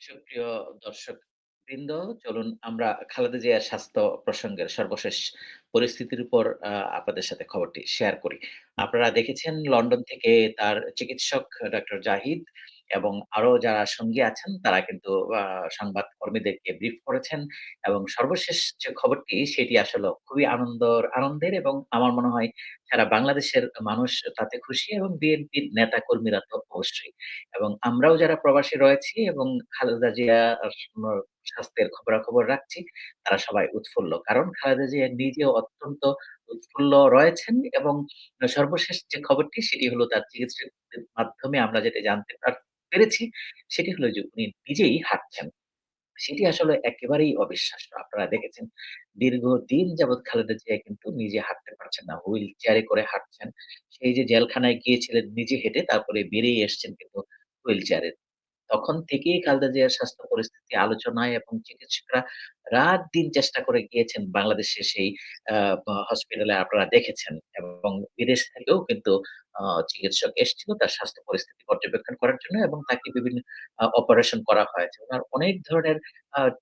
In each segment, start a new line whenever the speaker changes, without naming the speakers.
সুপ্রিয় দর্শকবৃন্দ, চলুন আমরা খালেদা জিয়ার স্বাস্থ্য প্রসঙ্গের সর্বশেষ পরিস্থিতির উপর আপনাদের সাথে খবরটি শেয়ার করি। আপনারা দেখেছেন লন্ডন থেকে তার চিকিৎসক ডক্টর জাহিদ এবং আরও যারা সঙ্গী আছেন তারা কিন্তু সংবাদ কর্মীদেরকে ব্রিফ করেছেন এবং সর্বশেষ যে খবরটি সেটি আসলেও খুবই আনন্দর আনন্দের এবং আমার মনে হয় সারা বাংলাদেশের মানুষ তাতে খুশি এবং বিএনপির নেতা কর্মীরা তো অবশ্যই। এবং আমরাও যারা প্রবাসী রয়েছি এবং খালেদা জিয়া স্বাস্থ্যের খবরাখবর রাখছি, তারা সবাই উৎফুল্ল। কারণ খালেদা জিয়া নিজেও অত্যন্ত উৎফুল্ল রয়েছেন এবং সর্বশেষ যে খবরটি সেটি হলো তার চিকিৎসকের মাধ্যমে আমরা যেটা জানতে পার পেরেছি, সেটি হলো যে উনি নিজেই হাঁটছেন। সেটি আসলে একেবারেই অবিশ্বাস্য। আপনারা দেখেছেন দীর্ঘদিন যাবৎ খালেদা জিয়া কিন্তু নিজে হাঁটতে পারছেন না। হুইল চেয়ারে করে হাঁটছেন। সেই যে জেলখানায় গিয়েছিলেন নিজে হেঁটে তারপরে বেরিয়ে এসছেন কিন্তু হুইল চেয়ারে। তখন থেকেই খালেদা জিয়ার স্বাস্থ্য পরিস্থিতি আলোচনায় এবং চিকিৎসকরা রাত-দিন চেষ্টা করে গিয়েছেন বাংলাদেশের সেই হসপিটালে আপনারা দেখেছেন এবং বিদেশ থেকেও কিন্তু চিকিৎসক এসেছিল তার স্বাস্থ্য পরিস্থিতি পর্যবেক্ষণ করার জন্য এবং তাকে বিভিন্ন অপারেশন করা হয়েছে। উনার অনেক ধরনের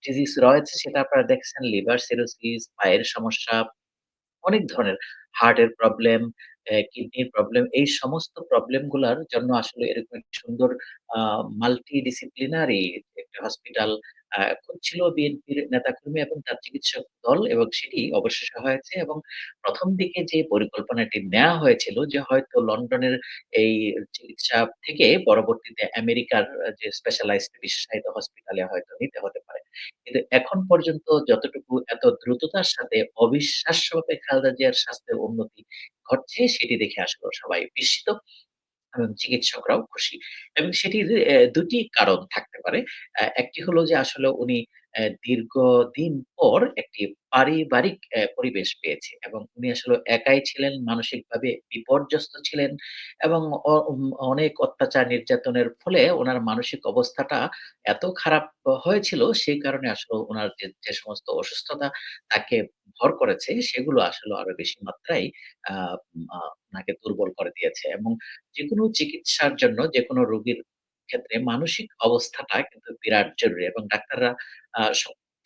ডিজিজ রয়েছে সেটা আপনারা দেখেছেন লিভার সিরোসিস, পায়ের সমস্যা, অনেক ধরনের হার্টের প্রবলেম, কিডনির প্রবলেম এই সমস্ত প্রবলেমগুলার জন্য আসলে এরকম একটি সুন্দর, আ মাল্টি ডিসিপ্লিনারি একটা হসপিটাল খুঁজছিল বিএনপির নেতাকর্মী এবং তার চিকিৎসক দল এবং সেটি অবশেষে হয়েছে এবং প্রথম দিকে যে পরিকল্পনাটি নেওয়া হয়েছিল যে হয়তো লন্ডনের এই চিকিৎসা থেকে পরবর্তীতে আমেরিকার যে স্পেশালাইজড বিশেষায়িত হসপিটালে হয়তো নিতে হতে পারে। কিন্তু এখন পর্যন্ত যতটুকু এত দ্রুততার সাথে অবিশ্বাস্যভাবে খালেদা জিয়ার স্বাস্থ্যের উন্নতি ঘটছে সেটি দেখে আসলেও সবাই বিস্মিত এবং চিকিৎসকরাও খুশি। এবং সেটির দুটি ২ কারণ থাকতে পারে। একটি হলো যে আসলে উনি দীর্ঘদিন পর একটি পারিবারিক পরিবেশ পেয়েছে এবং উনি আসলে একাই ছিলেন, মানসিকভাবে বিপর্যস্ত ছিলেন এবং অনেক অত্যাচার নির্যাতনের ফলে উনার মানসিক অবস্থাটা এত খারাপ হয়েছিল সেই কারণে আসলে উনার যে, যে সমস্ত অসুস্থতা তাকে ভর করেছে সেগুলো আসলে আরও বেশি মাত্রায় আ আ উনাকে দুর্বল করে দিয়েছে এবং যেকোনো চিকিৎসার জন্য যেকোনো রোগীর ক্ষেত্রে মানসিক অবস্থাটা কিন্তু বিরাট জরুরি এবং ডাক্তাররা আ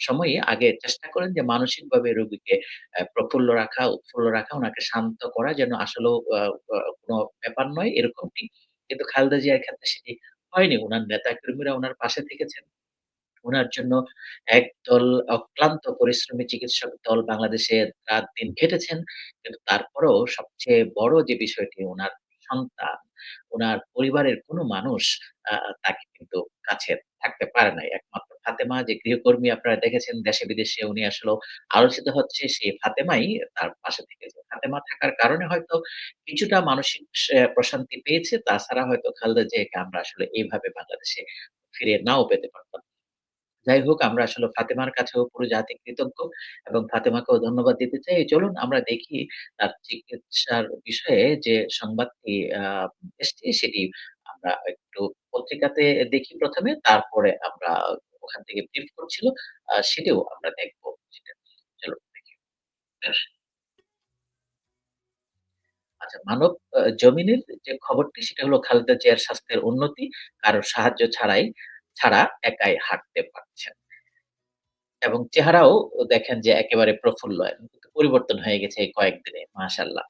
সময়ই আগে চেষ্টা করেন যে মানসিকভাবে রোগীকে প্রফুল্ল রাখা, উৎফুল্ল রাখা, উনাকে শান্ত করা যেন আসলেও কোন ব্যাপার নয় এরকমটি। কিন্তু খালেদা জিয়ার ক্ষেত্রে সেটি হয়নি। উনার নেতাকর্মীরা উনার পাশে থেকেছেন। উনার জন্য একদল অক্লান্ত পরিশ্রমী চিকিৎসক দল বাংলাদেশে রাত-দিন খেটেছেন। কিন্তু তারপরেও সবচেয়ে বড় যে বিষয়টি উনার সন্তান, উনার পরিবারের কোনো মানুষ তাকে কিন্তু কাছে থাকতে পারে নাই। একমাত্র ফাতেমা, যে গৃহকর্মী আপনারা দেখেছেন দেশে-বিদেশে উনি আসলেও আলোচিত হচ্ছে সেই ফাতেমাই তার পাশে থেকেছে। ফাতেমা থাকার কারণে হয়তো কিছুটা মানসিক প্রশান্তি পেয়েছে। তাছাড়া হয়তো খালেদা জিয়াকে আমরা আসলে এইভাবে বাংলাদেশে ফিরে নাও পেতে পারতাম। যাই হোক, আমরা আসলে ফাতেমার কাছেও পুরো জাতি কৃতজ্ঞ এবং ফাতেমাকেও ধন্যবাদ দিতে চাই। চলুন, আমরা দেখি তার চিকিৎসার বিষয়ে যে সংবাদটি আ এসছে সেটি আমরা একটু পত্রিকাতে দেখি ১ম এ তারপরে আমরা ওখান থেকে ব্রিফ করছিল সেটিও আমরা দেখব। চলুন দেখি। আচ্ছা মানব জমিনের যে খবরটি, সেটা হলো খালেদা জিয়ার স্বাস্থ্যের উন্নতি কারও সাহায্য ছাড়াই ছাড়া একাই হাঁটতে পারছেন। এবং চেহারাও দেখেন যে একেবারে প্রফুল্ল পরিবর্তন হয়ে গেছে কয়েকদিনে, মাশাআল্লাহ।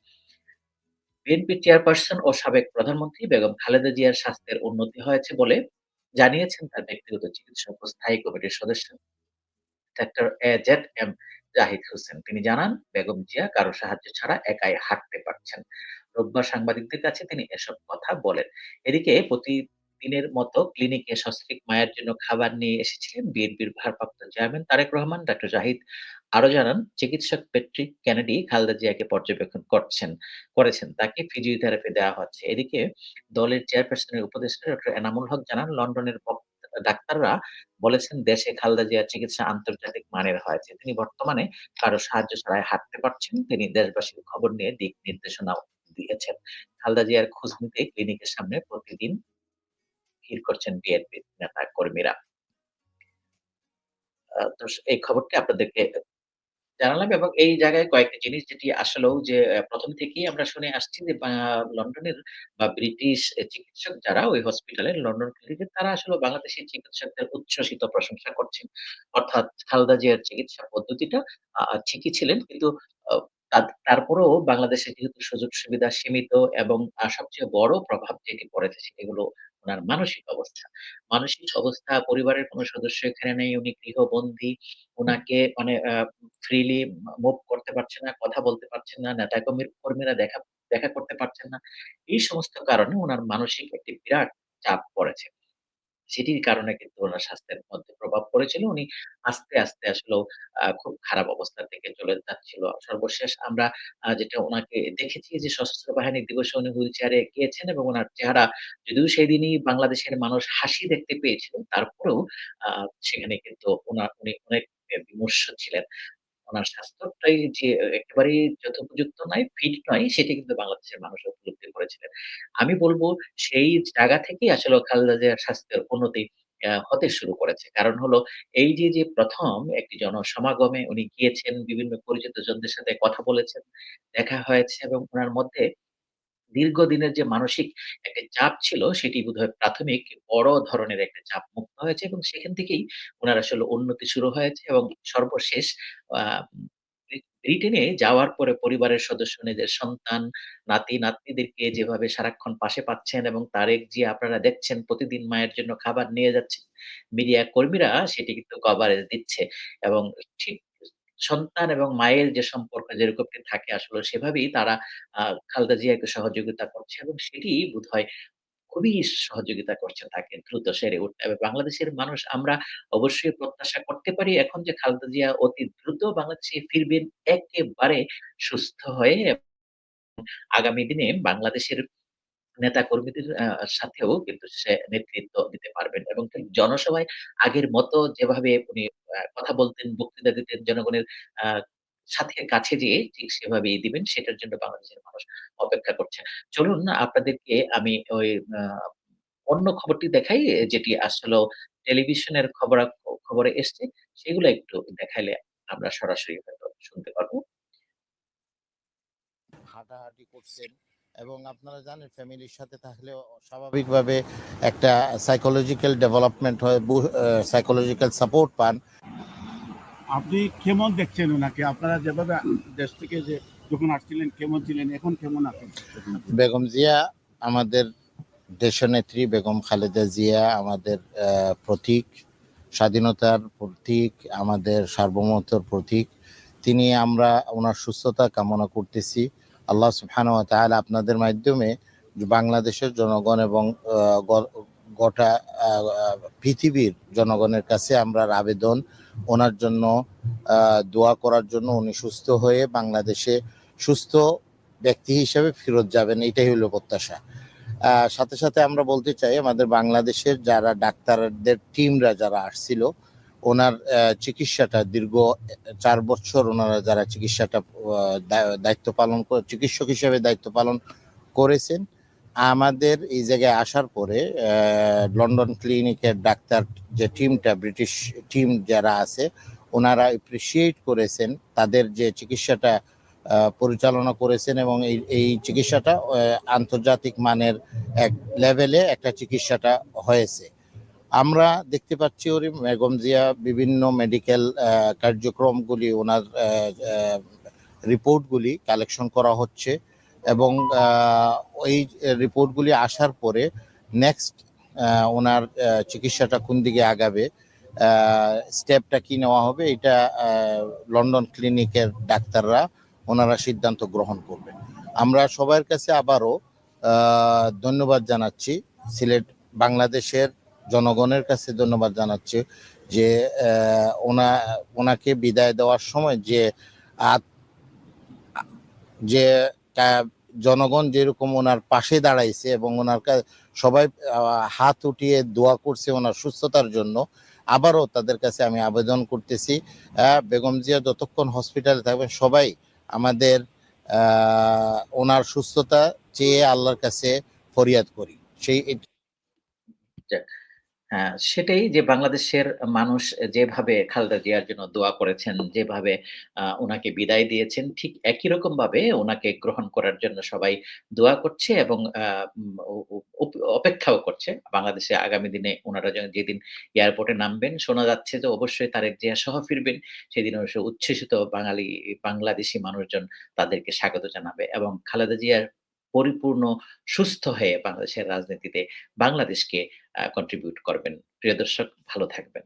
বিএনপি চেয়ারপারসন ও সাবেক প্রধানমন্ত্রী বেগম খালেদা জিয়ার স্বাস্থ্যের উন্নতি হয়েছে বলে জানিয়েছেন তার ব্যক্তিগত চিকিৎসক ও স্থায়ী কমিটির সদস্য doctor A Z M Zahid Hossain. তিনি জানান, বেগম জিয়া কারও সাহায্য ছাড়া একাই হাঁটতে পারছেন। রোববার সাংবাদিকদের কাছে তিনি এসব কথা বলেন। এদিকে প্রতিদিনের মতো ক্লিনিকে সস্ত্রীক মায়ের জন্য খাবার নিয়ে এসেছিলেন বিএনপির ভারপ্রাপ্ত চেয়ারম্যান তারেক রহমান। ডক্টর জাহিদ আরও জানান, চিকিৎসক প্যাট্রিক কেনেডি খালেদা জিয়াকে পর্যবেক্ষণ করছেন, করেছেন। তাকে ফিজিওথেরাপি দেওয়া হচ্ছে। এদিকে দলের চেয়ারপারসনের উপদেষ্টা ডক্টর এনামুল হক জানান, লন্ডনের ডাক্তাররা বলেছেন, দেশে খালেদা জিয়ার চিকিৎসা আন্তর্জাতিক মানের হয়েছে। তিনি বর্তমানে কারও সাহায্য ছাড়াই হাঁটতে পারছেন। তিনি দেশবাসীর খবর নিয়ে দিক নির্দেশনা দিয়েছেন। খালেদা জিয়ার খোঁজ নিতে ক্লিনিকের সামনে প্রতিদিন ভিড় করছেন বিএনপির নেতা কর্মীরা। তো এই খবরটি আপনাদেরকে জানালাম এবং এই জায়গায় কয়েকটা জিনিস যেটি আসলেও যে প্রথম ১ম থেকেই আমরা শুনে আসছি যে লন্ডনের বা ব্রিটিশ চিকিৎসক যারা ওই হসপিটালের লন্ডন ক্লিনিকের তারা আসলে বাংলাদেশি চিকিৎসকদের উচ্ছ্বসিত প্রশংসা করছেন। অর্থাৎ খালদা জিয়ার চিকিৎসা পদ্ধতিটা ঠিকই ছিলেন। কিন্তু তারপরেও বাংলাদেশে যেহেতু সুযোগ-সুবিধা সীমিত এবং সবচেয়ে বড় প্রভাব যেটি পড়েছে সেটি উনার মানসিক অবস্থা। মানসিক অবস্থা পরিবারের কোনো সদস্য এখানে নেই, উনি গৃহবন্দী। ওনাকে মানে ফ্রিলি মুভ করতে পারছে না, কথা বলতে পারছেন না, নেতা কর্মীরা দেখা দেখা করতে পারছেন না। এই সমস্ত কারণে ওনার মানসিক একটি বিরাট চাপ পড়েছে। সেটির কারণে কিন্তু উনার স্বাস্থ্যের মধ্যে প্রভাব পড়েছিল। উনি আস্তে, আস্তে আসলেও খুব খারাপ অবস্থার দিকে চলে যাচ্ছিল। সর্বশেষ আমরা যেটা উনাকে দেখেছি যে সশস্ত্র বাহিনী দিবসে উনি হুইল চেয়ারে গিয়েছেন এবং উনার চেহারা যদিও সেদিনই বাংলাদেশের মানুষ হাসি দেখতে পেয়েছিল, তারপরেও আ সেখানে কিন্তু উনার উনি অনেক বিমর্ষ ছিলেন। উনার স্বাস্থ্যটাই যে একেবারেই যথোপযুক্ত নয়, ফিট নয় সেটি কিন্তু বাংলাদেশের মানুষ উপলব্ধি করেছিলেন। আমি বলব সেই জায়গা থেকেই আসলে খালেদা জিয়ার স্বাস্থ্যের উন্নতি হতে শুরু করেছে। কারণ হলো এই যে, যে প্রথম একটি জনসমাগমে উনি গিয়েছেন, বিভিন্ন পরিচিত জনদের সাথে কথা বলেছেন, দেখা হয়েছে এবং ওনার মধ্যে দীর্ঘদিনের যে মানসিক একটা চাপ ছিল সেটি বোধহয় প্রাথমিক বড় ধরনের একটা চাপ মুক্ত হয়েছে এবং সেখান থেকেই ওনার আসলে উন্নতি শুরু হয়েছে এবং সর্বশেষ আ ব্রি ব্রিটেনে যাওয়ার পরে পরিবারের সদস্য নিজের সন্তান, নাতি-নাতনিদেরকে যেভাবে সারাক্ষণ পাশে পাচ্ছেন এবং তারেক যে আপনারা দেখছেন প্রতিদিন মায়ের জন্য খাবার নিয়ে যাচ্ছেন। মিডিয়া কর্মীরা সেটি কিন্তু কভারেজ দিচ্ছে এবং ঠিক সন্তান এবং মায়ের যে সম্পর্ক যেরকমটি থাকে আসলে, সেভাবেই তারা, আ খালেদা জিয়াকে সহযোগিতা করছে এবং সেটি বোধহয় খুবই সহযোগিতা করছে তাকে দ্রুত সেরে উঠতে। এবং বাংলাদেশের মানুষ আমরা অবশ্যই প্রত্যাশা করতে পারি এখন যে খালেদা জিয়া অতি দ্রুত বাংলাদেশে ফিরবেন, একেবারে সুস্থ হয়ে আগামী দিনে বাংলাদেশের নেতা-কর্মীদের সাথেও কিন্তু সে নেতৃত্ব দিতে পারবেন এবং জনসভায় আগের মতো যেভাবে উনি কথা বলতেন, বক্তৃতা দিতেন জনগণের সাথে কাছে যেয়ে ঠিক সেভাবেই দিবেন। সেটার জন্য বাংলাদেশের মানুষ অপেক্ষা করছে। চলুন আপনাদেরকে আমি ওই অন্য খবরটি দেখাই যেটি আসলে টেলিভিশনের খবরা খবরে এসছে সেগুলো একটু দেখাইলে আমরা সরাসরি হয়তো শুনতে পারব
হাঁটাহাঁটি করছেন এবং আপনারা জানেন ফ্যামিলির সাথে থাকলেও স্বাভাবিকভাবে একটা সাইকোলজিক্যাল ডেভেলপমেন্ট হয়, সাইকোলজিক্যাল সাপোর্ট পান।
আপনি কেমন দেখছেন ওনাকে আপনারা যেভাবে দেশ থেকে যে যখন আসছিলেন কেমন ছিলেন? এখন কেমন আছেন?
বেগম জিয়া আমাদের দেশনেত্রী বেগম খালেদা জিয়া আমাদের প্রতীক, স্বাধীনতার প্রতীক, আমাদের সার্বভৌমত্বর প্রতীক। তিনি আমরা ওনার সুস্থতা কামনা করতেছি। আল্লাহ সুবহানাহু ওয়া তাআলা আপনাদের মাধ্যমে বাংলাদেশের জনগণ এবং গোটা পৃথিবীর জনগণের কাছে আমরা আবেদন ওনার জন্য দোয়া করার জন্য উনি সুস্থ হয়ে বাংলাদেশে সুস্থ ব্যক্তি হিসেবে ফেরত যাবেন এটাই হলো প্রত্যাশা। সাথে, সাথে আমরা বলতে চাই আমাদের বাংলাদেশের যারা ডাক্তারদের টিমরা যারা আসছিল ওনার চিকিৎসাটা দীর্ঘ চার ৪ বছর ওনারা যারা চিকিৎসাটা দায়িত্ব পালন চিকিৎসক হিসেবে দায়িত্ব পালন করেছেন। আমাদের এই জায়গায় আসার পরে লন্ডন ক্লিনিকের ডাক্তার যে টিমটা, ব্রিটিশ টিম যারা আছে, ওনারা অ্যাপ্রিশিয়েট করেছেন, তাদের যে চিকিৎসাটা পরিচালনা করেছেন এবং এই এই চিকিৎসাটা আন্তর্জাতিক মানের এক লেভেলে একটা চিকিৎসাটা হয়েছে। আমরা দেখতে পাচ্ছি ওরি বেগম জিয়া বিভিন্ন মেডিকেল কার্যক্রমগুলি ওনার রিপোর্টগুলি কালেকশন করা হচ্ছে এবং ওই রিপোর্টগুলি আসার পরে নেক্সট ওনার চিকিৎসাটা কোন দিকে আগাবে, স্টেপটা কি নেওয়া হবে এটা লন্ডন ক্লিনিকের ডাক্তাররা ওনারা সিদ্ধান্ত গ্রহণ করবেন। আমরা সবার কাছে আবারও ধন্যবাদ জানাচ্ছি। সিলেট বাংলাদেশের জনগণের কাছে ধন্যবাদ জানাচ্ছি যে ওনা, ওনাকে বিদায় দেওয়ার সময় যে যে জনগণ যেরকম ওনার পাশে দাঁড়াইছে এবং ওনার সবাই হাত উঠিয়ে দোয়া করছে ওনার সুস্থতার জন্য। আবারও তাদের কাছে আমি আবেদন করতেছি বেগম জিয়া যতক্ষণ হসপিটালে থাকবেন, সবাই আমাদের ওনার সুস্থতা চেয়ে আল্লাহর কাছে ফরিয়াদ করি। সেই
সেটাই যে বাংলাদেশের মানুষ যেভাবে খালেদা জিয়ার জন্য দোয়া করেছেন, যেভাবে আ উনাকে বিদায় দিয়েছেন, ঠিক একই রকম ভাবে ওনাকে গ্রহণ করার জন্য সবাই দোয়া করছে এবং অপেক্ষাও করছে। বাংলাদেশে আগামী দিনে ওনারা যেদিন এয়ারপোর্টে নামবেন, শোনা যাচ্ছে যে অবশ্যই তারেক জিয়া সহ ফিরবেন। সেদিন অবশ্য উচ্ছ্বসিত বাঙালি বাংলাদেশি মানুষজন তাদেরকে স্বাগত জানাবে এবং খালেদা জিয়ার পরিপূর্ণ সুস্থ হয়ে বাংলাদেশের রাজনীতিতে বাংলাদেশকে কন্ট্রিবিউট করবেন। প্রিয় দর্শক ভালো থাকবেন।